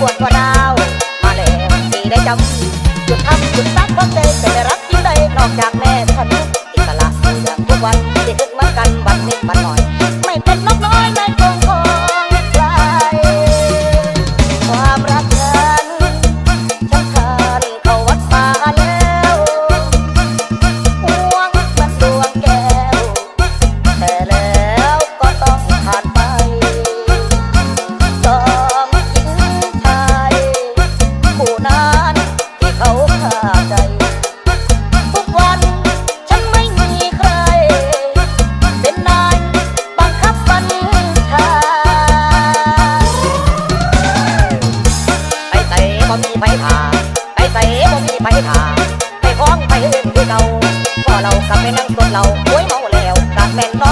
ยล บ่มีไผผ่าไปใส่บ่มีไผผ่าไปคล้องไปเห็นคือเก่าพ่อเรากลับไปนั่งต้นเราโวยเมาแล้วกับแม่นน